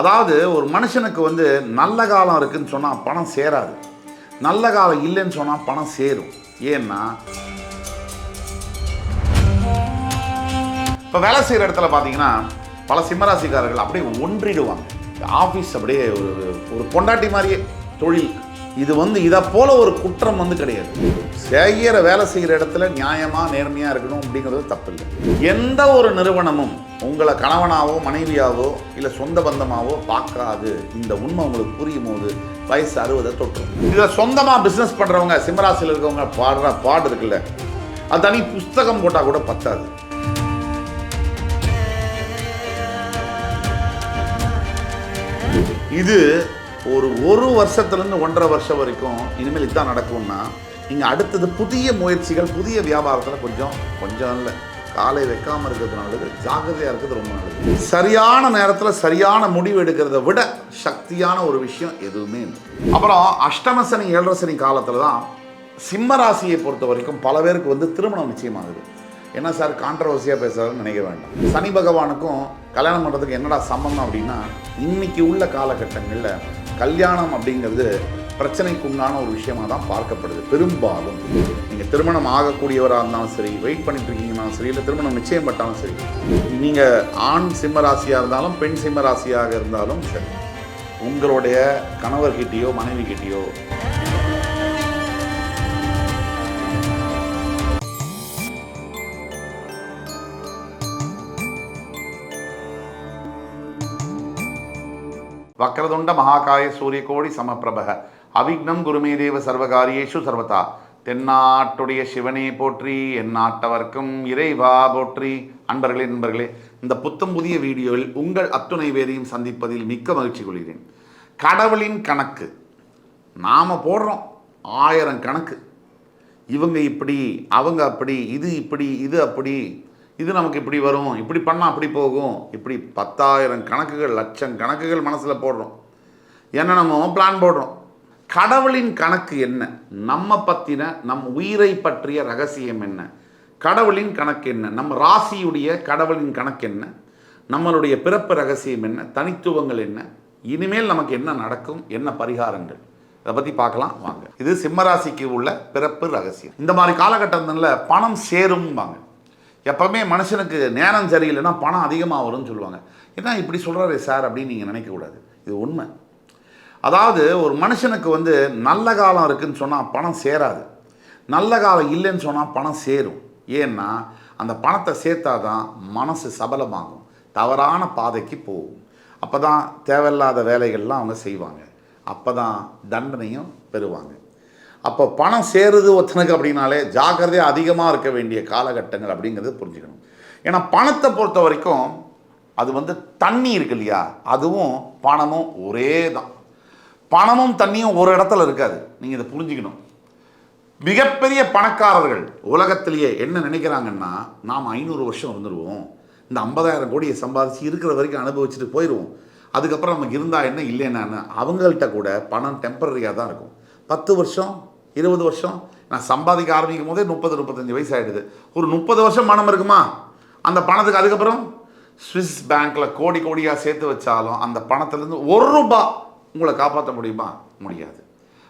அதாவது ஒரு மனுஷனுக்கு வந்து நல்ல காலம் இருக்குதுன்னு சொன்னால் பணம் சேராது. நல்ல காலம் இல்லைன்னு சொன்னால் பணம் சேரும். ஏன்னா இப்போ வேலை செய்கிற இடத்துல பார்த்தீங்கன்னா பல சிம்மராசிக்காரர்கள் அப்படியே ஒன்றிடுவாங்க. ஆஃபீஸ் அப்படியே ஒரு ஒரு பொண்டாட்டி மாதிரியே தொழில் இது வந்து இதை போல ஒரு குற்றம் வந்து கிடையாது. செய்கிற வேலை செய்கிற இடத்துல நியாயமாக நேர்மையாக இருக்கணும் அப்படிங்கிறது தப்பு இல்லை எந்த ஒரு நிறுவனமும் உங்களை கணவனாவோ மனைவியாவோ இல்லை சொந்த பந்தமாவோ பார்க்காது. இந்த உண்மை உங்களுக்கு புரியும் போது வயசு அறுபதை தொற்று. இதில் சொந்தமாக பிஸ்னஸ் பண்ணுறவங்க சிம்மராசியில் இருக்கவங்க பாடுற பாடு இருக்குல்ல அது தனி புஸ்தகம் போட்டால் கூட பத்தாது. இது ஒரு ஒரு வருஷத்துலேருந்து ஒன்றரை வருஷம் வரைக்கும் இனிமேல் இதுதான் நடக்கும்னா நீங்கள் அடுத்தது புதிய முயற்சிகள் புதிய வியாபாரத்தில் கொஞ்சம் கொஞ்சம் இல்லை. காலை வைக்காமல் இருக்கிறது நல்லது ஜாக்கிரதையாக இருக்கிறது ரொம்ப நல்லது. சரியான நேரத்தில் சரியான முடிவு எடுக்கிறத விட சக்தியான ஒரு விஷயம் எதுவுமே இல்லை. அப்புறம் அஷ்டம சனி ஏழரை சனி காலத்தில் தான் சிம்ம ராசியை பொறுத்த வரைக்கும் பல பேருக்கு வந்து திருமணம் நிச்சயமாகுது. என்ன சார் கான்ட்ரவர்சியாக பேசுகிறாருன்னு நினைக்க வேண்டாம். சனி பகவானுக்கும் கல்யாணம் பண்ணுறதுக்கு என்னடா சம்பந்தம் அப்படின்னா இன்னைக்கு உள்ள காலகட்டங்களில் கல்யாணம் அப்படிங்கிறது பிரச்சனைக்கு உண்டான ஒரு விஷயமாக தான் பார்க்கப்படுது. பெரும்பாலும் நீங்கள் திருமணம் ஆகக்கூடியவராக இருந்தாலும் சரி வெயிட் பண்ணிட்டு இருக்கீங்கனாலும் சரி இல்லை திருமணம் நிச்சயம் பட்டாலும் சரி நீங்கள் ஆண் சிம்ம ராசியாக இருந்தாலும் பெண் சிம்ம ராசியாக இருந்தாலும் சரி உங்களுடைய கணவர்கிட்டேயோ மனைவி கிட்டேயோ வக்ரதுண்ட மகாகாய சூரியகோடி சமப்பிரபக. அவிக்னம் குருமே தேவ சர்வகாரியேஷு சர்வதா. தென்னாட்டுடைய சிவனே போற்றி எந்நாட்டவர்க்கும் இறைவா போற்றி. அன்பர்களே நண்பர்களே இந்த புத்தம் புதிய வீடியோவில் உங்கள் அத்துணை பேரையும் சந்திப்பதில் மிக்க மகிழ்ச்சி கொள்கிறேன். கடவுளின் கணக்கு. நாம் போடுறோம் ஆயிரம் கணக்கு. இவங்க இப்படி அவங்க அப்படி இது இப்படி இது அப்படி இது நமக்கு இப்படி வரும் இப்படி பண்ணால் அப்படி போகும். இப்படி பத்தாயிரம் கணக்குகள் லட்சம் கணக்குகள் மனசில் போடுறோம். என்ன நம்ம பிளான் போடுறோம்? கடவுளின் கணக்கு என்ன? நம்ம பற்றின நம் உயிரை பற்றிய ரகசியம் என்ன? கடவுளின் கணக்கு என்ன? நம்ம ராசியுடைய கடவுளின் கணக்கு என்ன? நம்மளுடைய பிறப்பு ரகசியம் என்ன? தனித்துவங்கள் என்ன? இனிமேல் நமக்கு என்ன நடக்கும்? என்ன பரிகாரங்கள்? அதை பற்றி பார்க்கலாம் வாங்க. இது சிம்மராசிக்கு உள்ள பிறப்பு ரகசியம். இந்த மாதிரி காலகட்டத்தில் பணம் சேரும்பாங்க. எப்பவுமே மனுஷனுக்கு நேரம் சரியில்லைன்னா பணம் அதிகமாக வரும்னு சொல்லுவாங்க. என்ன இப்படி சொல்கிறாரு சார் அப்படின்னு நீங்கள் நினைக்கக்கூடாது இது உண்மை. அதாவது ஒரு மனுஷனுக்கு வந்து நல்ல காலம் இருக்குதுன்னு சொன்னால் பணம் சேராது. நல்ல காலம் இல்லைன்னு சொன்னால் பணம் சேரும். ஏன்னா அந்த பணத்தை சேர்த்தா தான் மனசு சபலமாகும். தவறான பாதைக்கு போகும். அப்போ தான் தேவையில்லாத வேலைகள்லாம் அவங்க செய்வாங்க. அப்போ தான் தண்டனையும் பெறுவாங்க. அப்போ பணம் சேருது ஒருத்தனுக்கு அப்படின்னாலே ஜாக்கிரதையாக அதிகமாக இருக்க வேண்டிய காலகட்டங்கள் அப்படிங்கிறது புரிஞ்சுக்கணும். ஏன்னா பணத்தை பொறுத்த வரைக்கும் அது வந்து தண்ணி இருக்கு இல்லையா? அதுவும் பணமும் ஒரே தான். பணமும் தண்ணியும் ஒரு இடத்துல இருக்காது. நீங்கள் இதை புரிஞ்சுக்கணும். மிகப்பெரிய பணக்காரர்கள் உலகத்திலேயே என்ன நினைக்கிறாங்கன்னா நாம் ஐநூறு வருஷம் வந்துடுவோம் இந்த ஐம்பதாயிரம் கோடியை சம்பாதிச்சு இருக்கிற வரைக்கும் அனுபவிச்சுட்டு போயிடுவோம் அதுக்கப்புறம் நமக்கு இருந்தால் என்ன இல்லைன்னா அவங்கள்ட்ட கூட பணம் டெம்பரரியாக தான் இருக்கும். பத்து வருஷம் இருபது வருஷம். நான் சம்பாதிக்க ஆரம்பிக்கும் போதே முப்பது முப்பத்தஞ்சு வயசு ஆகிடுது ஒரு முப்பது வருஷம் பணம் இருக்குமா? அந்த பணத்துக்கு அதுக்கப்புறம் ஸ்விஸ் பேங்க்கில் கோடி கோடியாக சேர்த்து வச்சாலும் அந்த பணத்துலேருந்து ஒரு ரூபா உங்களை காப்பாற்ற முடியுமா? முடியாது.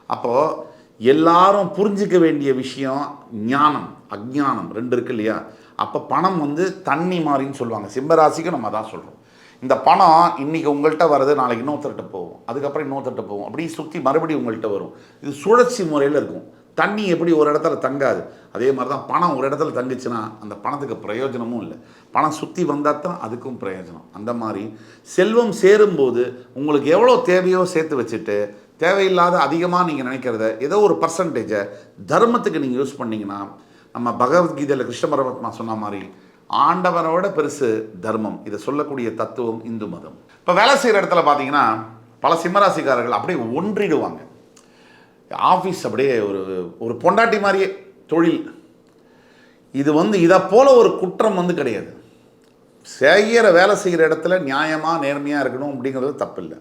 அப்போது எல்லாரும் புரிஞ்சிக்க வேண்டிய விஷயம் ஞானம் அஜ்ஞானம் ரெண்டு இருக்கு இல்லையா? அப்போ பணம் வந்து தண்ணி மாறின்னு சொல்லுவாங்க. சிம்மராசிக்கு நம்ம தான் சொல்கிறோம் இந்த பணம் இன்றைக்கி உங்கள்கிட்ட வருது நாளைக்கு இன்னொருத்தர்கிட்ட போகும். அதுக்கப்புறம் இன்னொருத்தர்கிட்ட போகும். அப்படி சுற்றி மறுபடியும் உங்கள்கிட்ட வரும். இது சுழற்சி முறையில் இருக்கும். தண்ணி எப்படி ஒரு இடத்துல தங்காது. அதே மாதிரி தான் பணம் ஒரு இடத்துல தங்குச்சுன்னா அந்த பணத்துக்கு பிரயோஜனமும் இல்லை. பணம் சுற்றி வந்தால் தான் அதுக்கும் பிரயோஜனம். அந்த மாதிரி செல்வம் சேரும்போது உங்களுக்கு எவ்வளோ தேவையோ சேர்த்து வச்சுட்டு தேவையில்லாத அதிகமாக நீங்கள் நினைக்கிறத ஏதோ ஒரு பர்சன்டேஜை தர்மத்துக்கு நீங்கள் யூஸ் பண்ணிங்கன்னா நம்ம பகவத்கீதையில் கிருஷ்ண பரமாத்மா சொன்ன மாதிரி ஆண்டவனோட பெருசு தர்மம். இதை சொல்லக்கூடிய தத்துவம் இந்து மதம். இப்போ வேலை செய்கிற இடத்துல பார்த்தீங்கன்னா பல சிம்மராசிக்காரர்கள் அப்படியே ஒன்றிடுவாங்க. ஆஃபீஸ் அப்படியே ஒரு ஒரு பொண்டாட்டி மாதிரியே தொழில். இது வந்து இதை போல் ஒரு குற்றம் வந்து கிடையாது. செய்கிற வேலை செய்கிற இடத்துல நியாயமாக நேர்மையாக இருக்கணும் அப்படிங்கிறது தப்பில்லை.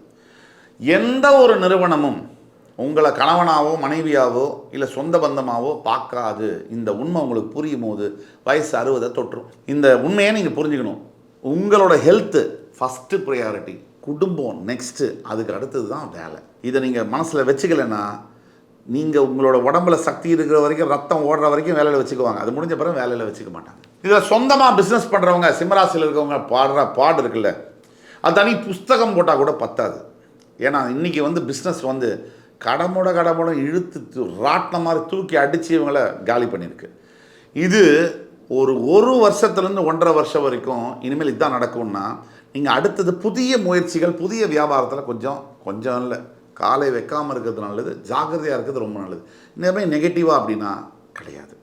எந்த ஒரு நிறுவனமும் உங்களை கணவனாவோ மனைவியாவோ இல்லை சொந்த பந்தமாவோ பார்க்காது. இந்த உண்மை உங்களுக்கு புரியும் போது வயசு அறுபதை தொற்றும். இந்த உண்மையை நீங்கள் புரிஞ்சுக்கணும். உங்களோட ஹெல்த்து ஃபஸ்ட்டு ப்ரையாரிட்டி குடும்பம் நெக்ஸ்ட்டு அதுக்கு அடுத்தது தான் வேலை. இதை நீங்கள் மனசில் வச்சுக்கலைன்னா நீங்கள் உங்களோட உடம்புல சக்தி இருக்கிற வரைக்கும் ரத்தம் ஓடுற வரைக்கும் வேலையில் வச்சுக்குவாங்க. அது முடிஞ்ச பிறகு வேலையில் வச்சுக்க மாட்டாங்க. இதில் சொந்தமாக பிஸ்னஸ் பண்ணுறவங்க சிம்மராசியில் இருக்கவங்க பாடுற பாடு இருக்குல்ல அது தனி புஸ்தகம் போட்டால் கூட பத்தாது. ஏன்னா இன்றைக்கி வந்து பிஸ்னஸ் வந்து கடமுட கடமுட இழுத்து ராட்டின மாதிரி தூக்கி அடித்து இவங்களை காலி பண்ணியிருக்கு. இது ஒரு ஒரு வருஷத்துலேருந்து ஒன்றரை வருஷம் வரைக்கும் இனிமேல் இதுதான் நடக்கும்னா நீங்கள் அடுத்தது புதிய முயற்சிகள் புதிய வியாபாரத்தில் கொஞ்சம் கொஞ்சம் இல்லை. காலை வைக்காமல் இருக்கிறது நல்லது ஜாக்கிரதையாக இருக்கிறது ரொம்ப நல்லது. இந்த மாதிரி நெகட்டிவாக அப்படின்னா கிடையாது.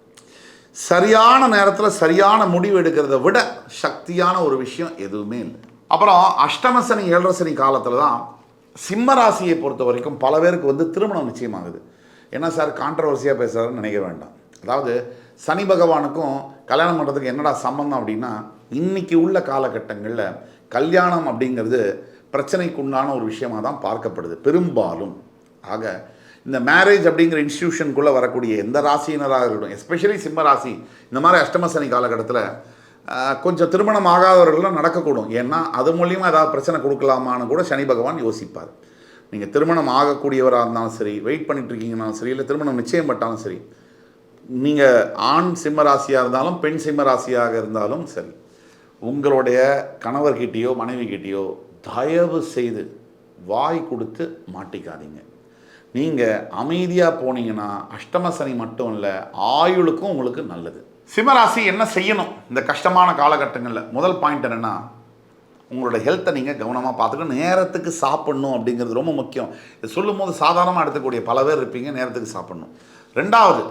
சரியான நேரத்தில் சரியான முடிவு எடுக்கிறத விட சக்தியான ஒரு விஷயம் எதுவுமே இல்லை. அப்புறம் அஷ்டம சனி ஏழரை சனி காலத்தில் தான் சிம்ம ராசியை பொறுத்த வரைக்கும் பல பேருக்கு வந்து திருமணம் நிச்சயமாகுது. என்ன சார் கான்ட்ரவர்சியாக பேசுகிறாருன்னு நினைக்க வேண்டாம். அதாவது சனி பகவானுக்கும் கல்யாணம் பண்ணுறதுக்கு என்னடா சம்பந்தம் அப்படின்னா இன்னைக்கு உள்ள காலகட்டங்களில் கல்யாணம் அப்படிங்கிறது பிரச்சனைக்குண்டான ஒரு விஷயமாக தான் பார்க்கப்படுது. பெரும்பாலும். ஆக இந்த மேரேஜ் அப்படிங்கிற இன்ஸ்டியூஷனுக்குள்ளே வரக்கூடிய எந்த ராசியினராக இருக்கட்டும் எஸ்பெஷலி சிம்ம ராசி இந்த மாதிரி அஷ்டம சனி காலகட்டத்தில் கொஞ்சம் திருமணம் ஆகாதவர்கள்லாம் நடக்கக்கூடும். ஏன்னா அது மூலியமாக ஏதாவது பிரச்சனை கொடுக்கலாமான்னு கூட சனி பகவான் யோசிப்பார். நீங்கள் திருமணம் ஆகக்கூடியவராக இருந்தாலும் சரி வெயிட் பண்ணிட்டுருக்கீங்கனாலும் சரி இல்லை திருமணம் நிச்சயம் பட்டாலும் சரி நீங்கள் ஆண் சிம்ம ராசியாக இருந்தாலும் பெண் சிம்ம ராசியாக இருந்தாலும் சரி உங்களுடைய கணவர்கிட்டேயோ மனைவிக்கிட்டேயோ தயவு செய்து வாய் கொடுத்து மாட்டிக்காதீங்க. நீங்கள் அமைதியாக போனீங்கன்னா அஷ்டம சனி மட்டும் இல்லை ஆயுளுக்கும் உங்களுக்கு நல்லது. சிம்மராசி என்ன செய்யணும்? இந்த கஷ்டமான காலகட்டங்களில் முதல் பாயிண்ட் என்னென்னா உங்களோட ஹெல்த்தை நீங்கள் கவனமாக பார்த்துக்கணும். நேரத்துக்கு சாப்பிட்ணும் அப்படிங்கிறது ரொம்ப முக்கியம். இது சொல்லும் போது சாதாரணமாக எடுத்துக்கூடிய பல பேர் இருப்பீங்க நேரத்துக்கு சாப்பிட்ணும். ரெண்டாவது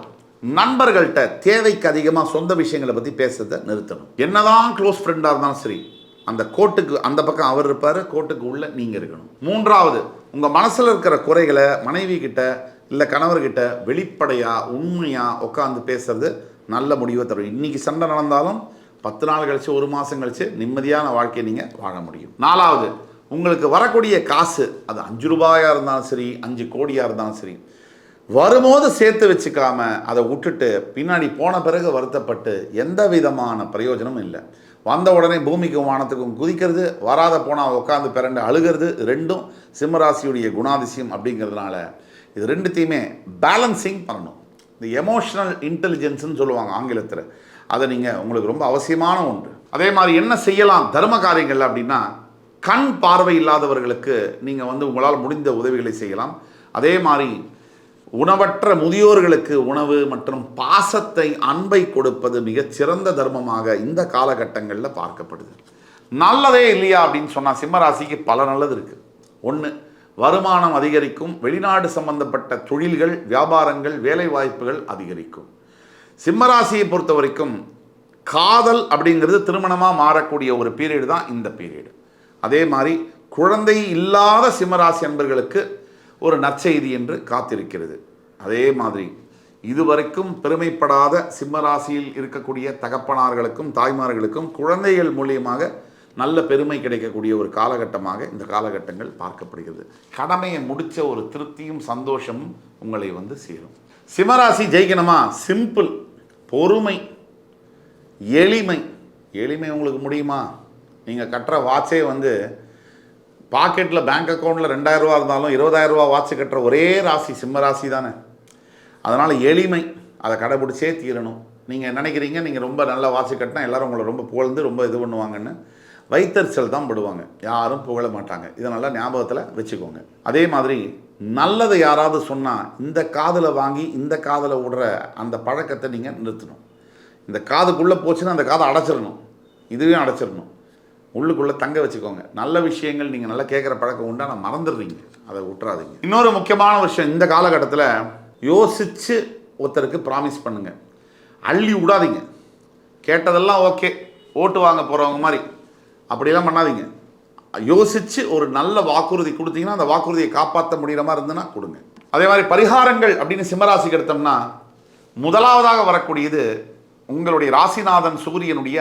நண்பர்கள்ட்ட தேவைக்கு அதிகமாக சொந்த விஷயங்களை பற்றி பேசுறதை நிறுத்தணும். என்னதான் க்ளோஸ் ஃப்ரெண்டாக இருந்தாலும் சரி அந்த கோட்டுக்கு அந்த பக்கம் அவர் இருப்பார் கோட்டுக்கு உள்ளே நீங்கள் இருக்கணும். மூன்றாவது உங்கள் மனசில் இருக்கிற குறைகளை மனைவி கிட்ட இல்லை கணவர்கிட்ட வெளிப்படையாக உண்மையாக உட்காந்து பேசுறது நல்ல முடிவை தரும். இன்னைக்கு சண்டை நடந்தாலும் பத்து நாள் கழித்து ஒரு மாதம் கழித்து நிம்மதியான வாழ்க்கையை நீங்கள் வாழ முடியும். நாலாவது உங்களுக்கு வரக்கூடிய காசு அது அஞ்சு ரூபாயாக இருந்தாலும் சரி அஞ்சு கோடியாக இருந்தாலும் சரி வரும்போது சேர்த்து வச்சுக்காம அதை விட்டுட்டு பின்னாடி போன பிறகு வருத்தப்பட்டு எந்த விதமான பிரயோஜனமும் இல்லை. வந்த உடனே பூமிக்கும் வானத்துக்கும் குதிக்கிறது வராத போனால் உட்காந்து பிறண்டு அழுகிறது ரெண்டும் சிம்மராசியுடைய குணாதிசயம் அப்படிங்கிறதுனால இது ரெண்டுத்தையுமே பேலன்சிங் பண்ணணும். இந்த எமோஷனல் இன்டெலிஜென்ஸ்னு சொல்லுவாங்க ஆங்கிலத்தில். அதை நீங்கள் உங்களுக்கு ரொம்ப அவசியமான ஒன்று. அதே மாதிரி என்ன செய்யலாம் தர்ம காரியங்கள் அப்படின்னா கண் பார்வை இல்லாதவர்களுக்கு நீங்கள் வந்து உங்களால் முடிந்த உதவிகளை செய்யலாம். அதே மாதிரி உணவற்ற முதியோர்களுக்கு உணவு மற்றும் பாசத்தை அன்பை கொடுப்பது மிகச் சிறந்த தர்மமாக இந்த காலகட்டங்களில் பார்க்கப்படுது. நல்லதே இல்லையா அப்படின்னு சொன்னால் சிம்மராசிக்கு பல நல்லது இருக்குது ஒன்று வருமானம் அதிகரிக்கும் வெளிநாடு சம்பந்தப்பட்ட தொழில்கள் வியாபாரங்கள் வேலை வாய்ப்புகள் அதிகரிக்கும் சிம்மராசியை பொறுத்த வரைக்கும் காதல் அப்படிங்கிறது திருமணமாக மாறக்கூடிய ஒரு பீரியடு தான் இந்த பீரியடு அதே மாதிரி குழந்தை இல்லாத சிம்மராசி அன்பர்களுக்கு ஒரு நற்செய்தி என்று காத்திருக்கிறது. அதே மாதிரி இதுவரைக்கும் பெருமைப்படாத சிம்மராசியில் இருக்கக்கூடிய தகப்பனார்களுக்கும் தாய்மார்களுக்கும் குழந்தைகள் மூலியமாக நல்ல பெருமை கிடைக்கக்கூடிய ஒரு காலகட்டமாக இந்த காலகட்டங்கள் பார்க்கப்படுகிறது. கடமையை முடித்த ஒரு திருப்தியும் சந்தோஷமும் உங்களை வந்து சேரும். சிம்மராசி ஜெயிக்கணுமா? சிம்பிள் பொறுமை. எளிமை. எளிமை உங்களுக்கு முடியுமா? நீங்கள் கட்டுற வாட்சே வந்து பாக்கெட்டில் பேங்க் அக்கௌண்ட்டில் ரெண்டாயிரரூபா இருந்தாலும் இருபதாயிரம் ரூபா வாட்ச் கட்டுற ஒரே ராசி சிம்ம ராசி தானே. அதனால் எளிமை. அதை கடைபிடிச்சே தீரணும். நீங்கள் நினைக்கிறீங்க? நீங்கள் ரொம்ப நல்ல வாட்ச் கட்டினா எல்லாரும் உங்களை ரொம்ப புகழ்ந்து ரொம்ப இது பண்ணுவாங்கன்னு வைத்தறிச்சல் தான் படுவாங்க. யாரும் புகழ மாட்டாங்க. இதை நல்லா ஞாபகத்தில் வச்சுக்கோங்க. அதே மாதிரி நல்லதை யாராவது சொன்னால் இந்த காதில் வாங்கி இந்த காதில் விடுற அந்த பழக்கத்தை நீங்கள் நிறுத்தணும். இந்த காதுக்குள்ளே போச்சுன்னா அந்த காதை அடைச்சிடணும். இதுவே அடைச்சிடணும். உள்ளுக்குள்ளே தங்க வச்சுக்கோங்க. நல்ல விஷயங்கள் நீங்கள் நல்லா கேட்குற பழக்கம் உண்டா நான் மறந்துடுறீங்க. அதை விட்டுறாதீங்க இன்னொரு முக்கியமான விஷயம் இந்த காலகட்டத்தில் யோசித்து ஒருத்தருக்கு ப்ராமிஸ் பண்ணுங்கள் அள்ளி விடாதீங்க. கேட்டதெல்லாம் ஓகே ஓட்டு வாங்க போகிறவங்க மாதிரி. அப்படிலாம் பண்ணாதீங்க. யோசித்து ஒரு நல்ல வாக்குறுதி கொடுத்தீங்கன்னா அந்த வாக்குறுதியை காப்பாற்ற முடிகிற மாதிரி இருந்ததுன்னா கொடுங்க. அதே மாதிரி பரிகாரங்கள் அப்படின்னு சிம்மராசிக்கு எடுத்தோம்னா முதலாவதாக வரக்கூடியது உங்களுடைய ராசிநாதன் சூரியனுடைய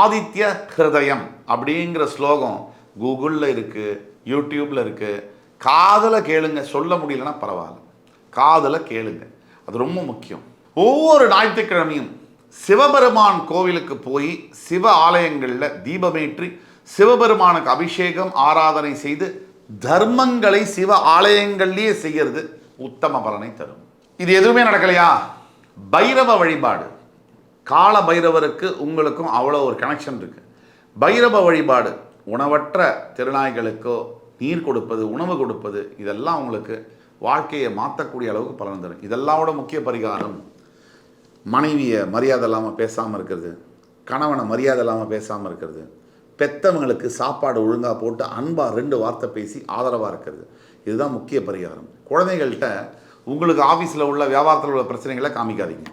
ஆதித்ய ஹிருதயம் அப்படிங்கிற ஸ்லோகம் கூகுளில் இருக்குது யூடியூப்பில் இருக்குது காதில் கேளுங்க சொல்ல முடியலன்னா பரவாயில்ல. காதில் கேளுங்க. அது ரொம்ப முக்கியம். ஒவ்வொரு ஞாயிற்றுக்கிழமையும் சிவபெருமான் கோவிலுக்கு போய் சிவ ஆலயங்களில் தீபமேற்றி சிவபெருமானுக்கு அபிஷேகம் ஆராதனை செய்து தர்மங்களை சிவ ஆலயங்கள்லேயே செய்யறது உத்தம பலனை தரும். இது எதுவுமே நடக்கலையா? பைரவ வழிபாடு. கால பைரவருக்கு உங்களுக்கும் அவ்வளோ ஒரு கனெக்ஷன் இருக்கு. பைரவ வழிபாடு உணவற்ற திருநாய்களுக்கோ நீர் கொடுப்பது உணவு கொடுப்பது இதெல்லாம் உங்களுக்கு வாழ்க்கையை மாற்றக்கூடிய அளவுக்கு பலன் தரும். இதெல்லாம் விட முக்கிய பரிகாரம் மனைவியை மரியாதை இல்லாமல் பேசாமல் இருக்கிறது கணவனை மரியாதை இல்லாமல் பேசாமல் இருக்கிறது பெத்தவங்களுக்கு சாப்பாடு ஒழுங்காக போட்டு அன்பாக ரெண்டு வார்த்தை பேசி ஆதரவாக இருக்கிறது. இதுதான் முக்கிய பரிகாரம். குழந்தைகள்கிட்ட உங்களுக்கு ஆஃபீஸில் உள்ள வியாபாரத்தில் உள்ள பிரச்சனைகளை காமிக்காதீங்க.